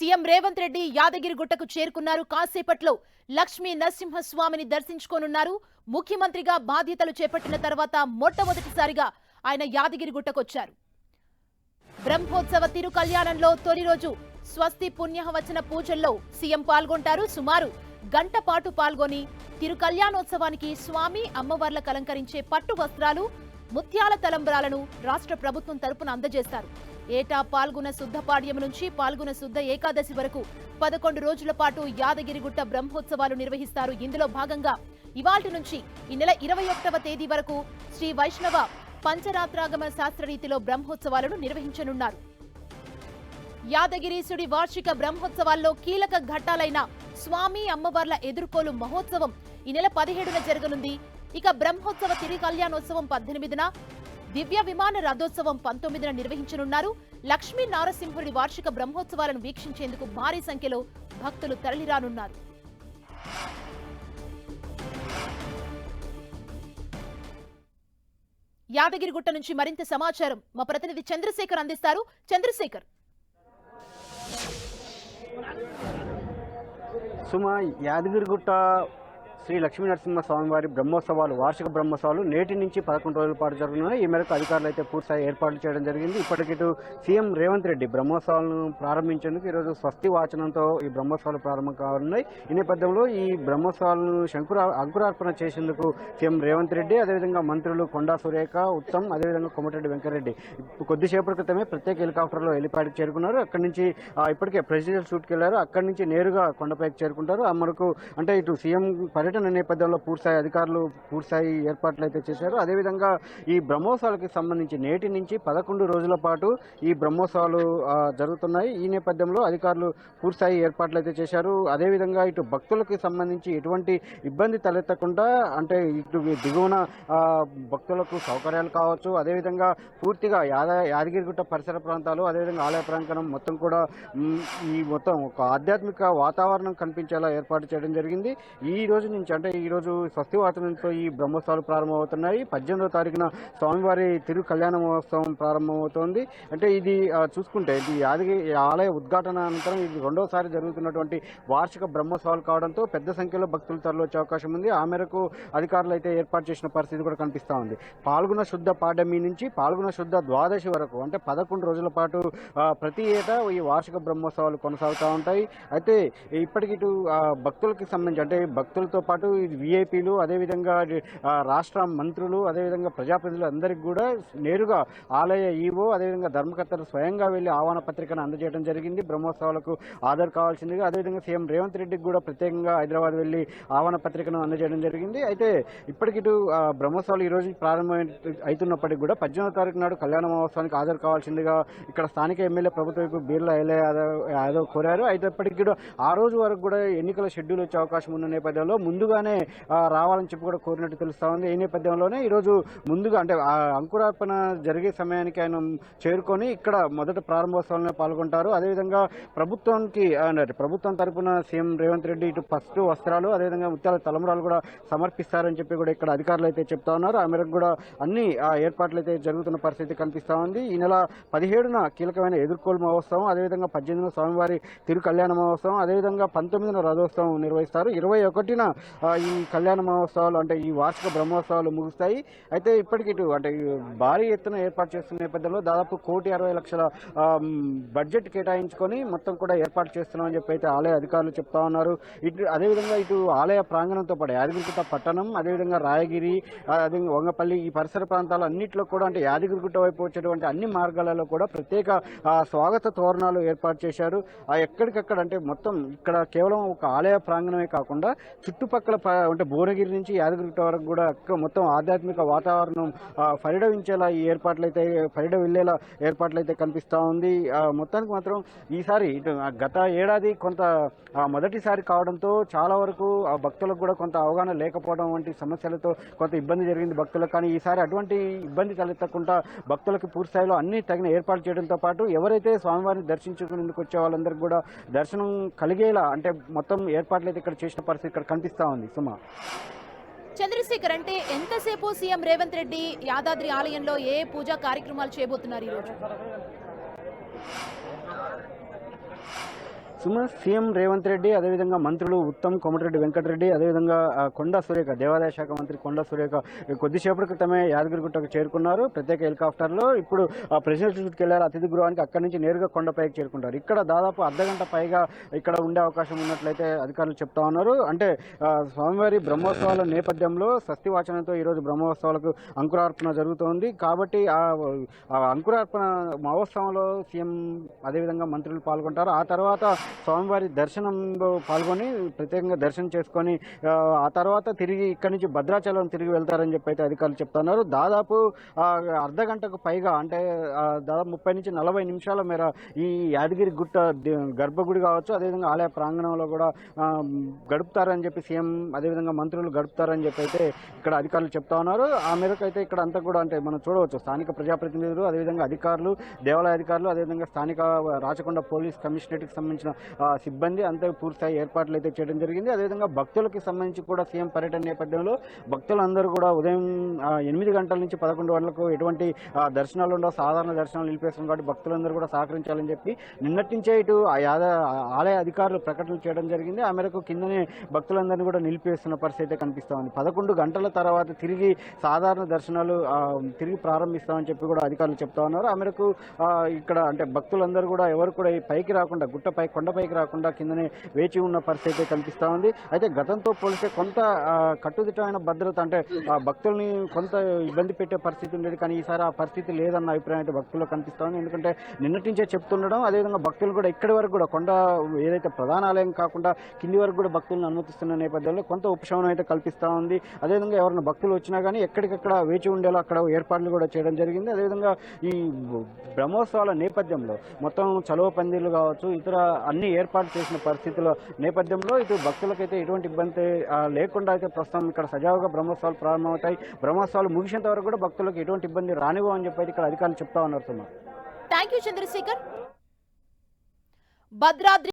CM Revanth Reddy యాదగిరిగుట్టకు చేరుకున్నారు. కాసేపట్లో లక్ష్మీ నరసింహస్వామిని దర్శించుకోనున్నారు. ముఖ్యమంత్రిగా బాధ్యతలు చేపట్టిన తర్వాత మొట్టమొదటిసారిగా ఆయన యాదగిరిగుట్టకొచ్చారు బ్రహ్మోత్సవ తిరు కళ్యాణంలో తొలి రోజు స్వస్తి పుణ్యవచన పూజల్లో సీఎం పాల్గొంటారు. సుమారు గంట పాటు పాల్గొని తిరు కళ్యాణోత్సవానికి స్వామి అమ్మవార్ల అలంకరించే పట్టు వస్త్రాలు ముత్యాల తలంబ్రాలను రాష్ట్ర ప్రభుత్వం తరపున అందజేస్తారు. ఏటా పాల్గొన శుద్ధ పాడ్యం నుంచి పాల్గొన శుద్ధ ఏకాదశి వరకు పదకొండు రోజుల పాటు యాదగిరిగుట్ట బ్రహ్మోత్సవాలు నిర్వహిస్తారు. ఇందులో భాగంగా ఇవాల్టి నుంచి ఈ నెల ఇరవై ఒకటవ తేదీ వరకు శ్రీ వైష్ణవ పంచరాత్రాగమ శాస్త్రరీతిలో బ్రహ్మోత్సవాలను నిర్వహించనున్నారు. యాదగిరీశుడి వార్షిక బ్రహ్మోత్సవాల్లో కీలక ఘట్టాలైన స్వామి అమ్మవార్ల ఎదుర్కోలు మహోత్సవం ఈ నెల పదిహేడున జరగనుంది. ఇక బ్రహ్మోత్సవ తిరి కళ్యాణోత్సవం పద్దెనిమిదిన దివ్య విమాన రథోత్సవం పంతొమ్మిదిన నిర్వహించనున్నారు. లక్ష్మీ నారసింహుడి వార్షిక బ్రహ్మోత్సవాలను వీక్షించేందుకు భారీ సంఖ్యలో భక్తులు తరలిరానున్నారు. యాదగిరిగుట్ట నుంచి మరింత సమాచారం మా ప్రతినిధి చంద్రశేఖర్ అందిస్తారు. చంద్రశేఖర్. సుమ యాదగిరిగుట్ట శ్రీ లక్ష్మీ నరసింహ బ్రహ్మోత్సవాలు వార్షిక బ్రహ్మోత్సవాలు నేటి నుంచి పదకొండు రోజుల పాటు జరుగుతున్నాయి. ఈ మేరకు అధికారులు అయితే పూర్తిస్థాయి ఏర్పాట్లు చేయడం జరిగింది. ఇప్పటికిటు సీఎం రేవంత్ రెడ్డి బ్రహ్మోత్సవాలను ప్రారంభించేందుకు ఈరోజు స్వస్తి వాచనంతో ఈ బ్రహ్మోత్సవాలు ప్రారంభం కానున్నాయి. ఈ నేపథ్యంలో ఈ బ్రహ్మోత్సవాలను శంకుర అంకురార్పణ చేసేందుకు సీఎం రేవంత్ రెడ్డి అదేవిధంగా మంత్రులు కొండా సురేఖ ఉత్తమ్ అదేవిధంగా కొమటిరెడ్డి వెంకరెడ్డి కొద్దిసేపటి క్రితమే ప్రత్యేక హెలికాప్టర్లో హెలిపాడ్కి చేరుకున్నారు. అక్కడి నుంచి ఇప్పటికే ప్రెసిడెంట్ షూట్కి వెళ్ళారు. అక్కడి నుంచి నేరుగా కొండపైకి చేరుకుంటారు. ఆ మనకు అంటే ఇటు సీఎం పర్యటన నేపథ్యంలో పూర్సాయి అధికారులు పూర్తిస్థాయి ఏర్పాట్లు అయితే చేశారు. అదేవిధంగా ఈ బ్రహ్మోత్సవాలకు సంబంధించి నేటి నుంచి పదకొండు రోజుల పాటు ఈ బ్రహ్మోత్సవాలు జరుగుతున్నాయి. ఈ నేపథ్యంలో అధికారులు పూర్తిస్థాయి ఏర్పాట్లు అయితే చేశారు. అదేవిధంగా ఇటు భక్తులకు సంబంధించి ఎటువంటి ఇబ్బంది తలెత్తకుండా అంటే ఇటు దిగువన భక్తులకు సౌకర్యాలు కావచ్చు. అదేవిధంగా పూర్తిగా యాద యాదగిరిగుట్ట పరిసర ప్రాంతాలు అదేవిధంగా ఆలయ ప్రాంగణం మొత్తం కూడా ఈ మొత్తం ఒక ఆధ్యాత్మిక వాతావరణం కనిపించేలా ఏర్పాటు చేయడం జరిగింది. ఈ రోజు నుంచి అంటే ఈరోజు రోజు స్వస్తి వాతావరణంతో ఈ బ్రహ్మోత్సవాలు ప్రారంభమవుతున్నాయి. పద్దెనిమిదో తారీఖున స్వామివారి తిరు కళ్యాణ మహోత్సవం ప్రారంభమవుతోంది. అంటే ఇది చూసుకుంటే ఇది యాదగి ఆలయ ఉద్ఘాటన అనంతరం ఇది రెండోసారి జరుగుతున్నటువంటి వార్షిక బ్రహ్మోత్సవాలు కావడంతో పెద్ద సంఖ్యలో భక్తులు తరలివచ్చే అవకాశం ఉంది. ఆ మేరకు అధికారులు అయితే ఏర్పాటు చేసిన పరిస్థితి కూడా కనిపిస్తూ ఉంది. పాల్గొన శుద్ధ పాడమి నుంచి పాల్గొన శుద్ధ ద్వాదశి వరకు అంటే పదకొండు రోజుల పాటు ప్రతి ఏటా ఈ వార్షిక బ్రహ్మోత్సవాలు కొనసాగుతూ ఉంటాయి. అయితే ఇప్పటికి ఇటు భక్తులకి సంబంధించి అంటే భక్తులతో పాటు విఐపీలు అదేవిధంగా రాష్ట్ర మంత్రులు అదేవిధంగా ప్రజాప్రతినిధులు అందరికీ కూడా నేరుగా ఆలయ ఈవో అదేవిధంగా ధర్మకర్తలు స్వయంగా వెళ్ళి ఆహ్వాన పత్రికను అందజేయడం జరిగింది. బ్రహ్మోత్సవాలకు హాజరు కావాల్సిందిగా అదేవిధంగా సీఎం రేవంత్ రెడ్డికి కూడా ప్రత్యేకంగా హైదరాబాద్ వెళ్ళి ఆహ్వాన పత్రికను అందజేయడం జరిగింది. అయితే ఇప్పటికిటు బ్రహ్మోత్సవాలు ఈ రోజు ప్రారంభమై అవుతున్నప్పటికీ కూడా పద్దెనిమిదో తారీఖు నాడు కళ్యాణ మహోత్సవానికి హాజరు కావాల్సిందిగా ఇక్కడ స్థానిక ఎమ్మెల్యే ప్రభుత్వ వైపు బీర్లా ఎల్ఏ యాదవ్ కోరారు. అయితే ఇప్పటికీ కూడా ఆ రోజు వరకు కూడా ఎన్నికల షెడ్యూల్ వచ్చే అవకాశం ఉన్న నేపథ్యంలో ముందు ముందుగానే రావాలని చెప్పి కూడా కోరినట్టు తెలుస్తా ఉంది. ఈ నేపథ్యంలోనే ఈరోజు ముందుగా అంటే అంకురార్పణ జరిగే సమయానికి ఆయన చేరుకొని ఇక్కడ మొదట ప్రారంభోత్సవంలో పాల్గొంటారు. అదేవిధంగా ప్రభుత్వానికి అంటే ప్రభుత్వం తరపున సీఎం రేవంత్ రెడ్డి ఇటు ఫస్ట్ వస్త్రాలు అదేవిధంగా ముత్యాల తలమురాలు కూడా సమర్పిస్తారని చెప్పి కూడా ఇక్కడ అధికారులు అయితే చెప్తా ఉన్నారు. ఆ మేరకు కూడా అన్ని ఆ, ఏర్పాట్లు అయితే జరుగుతున్న పరిస్థితి కనిపిస్తా ఉంది. ఈ నెల పదిహేడున కీలకమైన ఎదుర్కోలు మహోత్సవం అదేవిధంగా పద్దెనిమిదిన స్వామివారి తిరు కళ్యాణ మహోత్సవం అదేవిధంగా పంతొమ్మిదిన రథోత్సవం నిర్వహిస్తారు. ఇరవై ఒకటిన ఈ కళ్యాణ మహోత్సవాలు అంటే ఈ వార్షిక బ్రహ్మోత్సవాలు ముగుస్తాయి. అయితే ఇప్పటికి ఇటు అంటే భారీ ఎత్తున ఏర్పాటు చేస్తున్న నేపథ్యంలో దాదాపు కోటి అరవై లక్షల బడ్జెట్ కేటాయించుకొని మొత్తం కూడా ఏర్పాటు చేస్తున్నామని చెప్పి అయితే ఆలయ అధికారులు చెప్తా ఉన్నారు. ఇటు అదేవిధంగా ఇటు ఆలయ ప్రాంగణంతో పాటు యాదగిరిగుట్ట పట్టణం అదేవిధంగా రాయగిరి అదేవిధంగా అదే వంగపల్లి ఈ పరిసర ప్రాంతాలు అన్నింటిలో కూడా అంటే యాదగిరిగుట్ట వైపు వచ్చేటువంటి అన్ని మార్గాలలో కూడా ప్రత్యేక స్వాగత తోరణాలు ఏర్పాటు చేశారు. ఎక్కడికక్కడ అంటే మొత్తం ఇక్కడ కేవలం ఒక ఆలయ ప్రాంగణమే కాకుండా చుట్టుపక్కల చుట్టుపక్కల అంటే భువనగిరి నుంచి యాదగిరిగుట్ట వరకు కూడా మొత్తం ఆధ్యాత్మిక వాతావరణం పరిడవించేలా ఈ ఏర్పాట్లు అయితే పరిడ వెళ్ళేలా ఏర్పాట్లు అయితే కనిపిస్తూ ఉంది మొత్తానికి మాత్రం ఈసారి గత ఏడాది కొంత మొదటిసారి కావడంతో చాలా వరకు ఆ భక్తులకు కూడా కొంత అవగాహన లేకపోవడం వంటి సమస్యలతో కొంత ఇబ్బంది జరిగింది భక్తులకు. కానీ ఈసారి అటువంటి ఇబ్బంది తలెత్తకుండా భక్తులకు పూర్తిస్థాయిలో అన్ని తగిన ఏర్పాటు చేయడంతో పాటు ఎవరైతే స్వామివారిని దర్శించుకునేందుకు వచ్చే వాళ్ళందరికీ కూడా దర్శనం కలిగేలా అంటే మొత్తం ఏర్పాట్లు అయితే ఇక్కడ చేసిన పరిస్థితి ఇక్కడ కనిపిస్తూ ఉంది. సుమా. చంద్రశేఖర్ అంటే ఎంతసేపు సీఎం రేవంత్ రెడ్డి యాదాద్రి ఆలయంలో ఏ పూజా కార్యక్రమాలు చేయబోతున్నారు ఈరోజు? సుమ సీఎం రేవంత్ రెడ్డి అదేవిధంగా మంత్రులు ఉత్తమ్ కోమటిరెడ్డి వెంకటరెడ్డి అదేవిధంగా కొండా సురేఖ దేవాదాయ శాఖ మంత్రి కొండా సురేఖ కొద్దిసేపటి క్రితమే యాదగిరిగుట్టకు చేరుకున్నారు. ప్రత్యేక హెలికాప్టర్లో ఇప్పుడు ఆ, ప్రెసిడెంట్ సూట్కి వెళ్ళారు. అతిథి గృహానికి అక్కడి నుంచి నేరుగా కొండపైకి చేరుకుంటారు. ఇక్కడ దాదాపు అర్ధగంట పైగా ఇక్కడ ఉండే అవకాశం ఉన్నట్లయితే అధికారులు చెప్తా ఉన్నారు. అంటే స్వామివారి బ్రహ్మోత్సవాల నేపథ్యంలో స్వస్తివాచనంతో ఈరోజు బ్రహ్మోత్సవాలకు అంకురార్పణ జరుగుతోంది. కాబట్టి ఆ ఆ అంకురార్పణ మహోత్సవంలో సీఎం అదేవిధంగా మంత్రులు పాల్గొంటారు. ఆ తర్వాత స్వామివారి దర్శనంలో పాల్గొని ప్రత్యేకంగా దర్శనం చేసుకొని ఆ, తర్వాత తిరిగి ఇక్కడి నుంచి భద్రాచలం తిరిగి వెళ్తారని చెప్పి అయితే అధికారులు చెప్తున్నారు. దాదాపు అర్ధ గంటకు పైగా అంటే దాదాపు ముప్పై నుంచి నలభై నిమిషాల మేర ఈ యాదగిరి గుట్ట గర్భగుడి కావచ్చు అదేవిధంగా ఆలయ ప్రాంగణంలో కూడా గడుపుతారని చెప్పి సీఎం అదేవిధంగా మంత్రులు గడుపుతారని చెప్పి అయితే ఇక్కడ అధికారులు చెప్తా ఉన్నారు. ఆ మేరకు అయితే ఇక్కడ అంతా కూడా అంటే మనం చూడవచ్చు. స్థానిక ప్రజాప్రతినిధులు అదేవిధంగా అధికారులు దేవాలయ అధికారులు అదేవిధంగా స్థానిక రాచకొండ పోలీస్ కమిషనరేట్కి సంబంధించిన సిబ్బంది అంతా పూర్తిస్థాయి ఏర్పాట్లు అయితే చేయడం జరిగింది. అదేవిధంగా భక్తులకి సంబంధించి కూడా సీఎం పర్యటన నేపథ్యంలో భక్తులందరూ కూడా ఉదయం ఎనిమిది గంటల నుంచి పదకొండు గంటలకు ఎటువంటి దర్శనాలు ఉండవు. సాధారణ దర్శనాలు నిలిపేస్తాం కాబట్టి భక్తులందరూ కూడా సహకరించాలని చెప్పి నిన్నటి నుంచే ఇటు ఆ ఆలయ అధికారులు ప్రకటనలు చేయడం జరిగింది. ఆ మేరకు కిందనే భక్తులందరినీ కూడా నిలిపేస్తున్న పరిస్థితి అయితే కనిపిస్తోంది పదకొండు గంటల తర్వాత తిరిగి సాధారణ దర్శనాలు తిరిగి ప్రారంభిస్తామని చెప్పి కూడా అధికారులు చెప్తా ఉన్నారు. ఆ మేరకు ఇక్కడ అంటే భక్తులందరూ కూడా ఎవరు కూడా పైకి రాకుండా గుట్టపై కొండపైకి రాకుండా కిందనే వేచి ఉన్న పరిస్థితి అయితే కనిపిస్తా ఉంది. అయితే గతంతో పోలిస్తే కొంత కట్టుదిట్టమైన భద్రత అంటే ఆ, భక్తుల్ని కొంత ఇబ్బంది పెట్టే పరిస్థితి ఉండేది. కానీ ఈసారి ఆ పరిస్థితి లేదన్న అభిప్రాయం అయితే భక్తుల్లో కనిపిస్తూ ఉంది. ఎందుకంటే నిన్నటి నుంచే చెప్తుండడం అదేవిధంగా భక్తులు కూడా ఇక్కడి వరకు కూడా కొండ ఏదైతే ప్రధాన ఆలయం కాకుండా కింది వరకు కూడా భక్తులను అనుమతిస్తున్న నేపథ్యంలో కొంత ఉపశమనం అయితే కల్పిస్తూ ఉంది. అదేవిధంగా ఎవరైనా భక్తులు వచ్చినా కానీ ఎక్కడికక్కడ వేచి ఉండేలా అక్కడ ఏర్పాట్లు కూడా చేయడం జరిగింది. అదేవిధంగా ఈ బ్రహ్మోత్సవాల నేపథ్యంలో మొత్తం చలువ పందిర్లు కావచ్చు ఇతర అన్ని ఏర్పాటు చేసిన పరిస్థితుల నేపథ్యంలో ఇటు భక్తులకైతే ఎటువంటి ఇబ్బంది లేకుండా అయితే ప్రస్తుతం ఇక్కడ సజావుగా బ్రహ్మోత్సవాలు ప్రారంభమవుతాయి. బ్రహ్మోత్సవాలు ముగిసేంత వరకు కూడా భక్తులకు ఎటువంటి ఇబ్బంది రానివ్వ అని చెప్పి ఇక్కడ అధికారులు చెప్తా ఉన్నారు థ్యాంక్ యూ చంద్రశేఖర్. భద్రాద్రి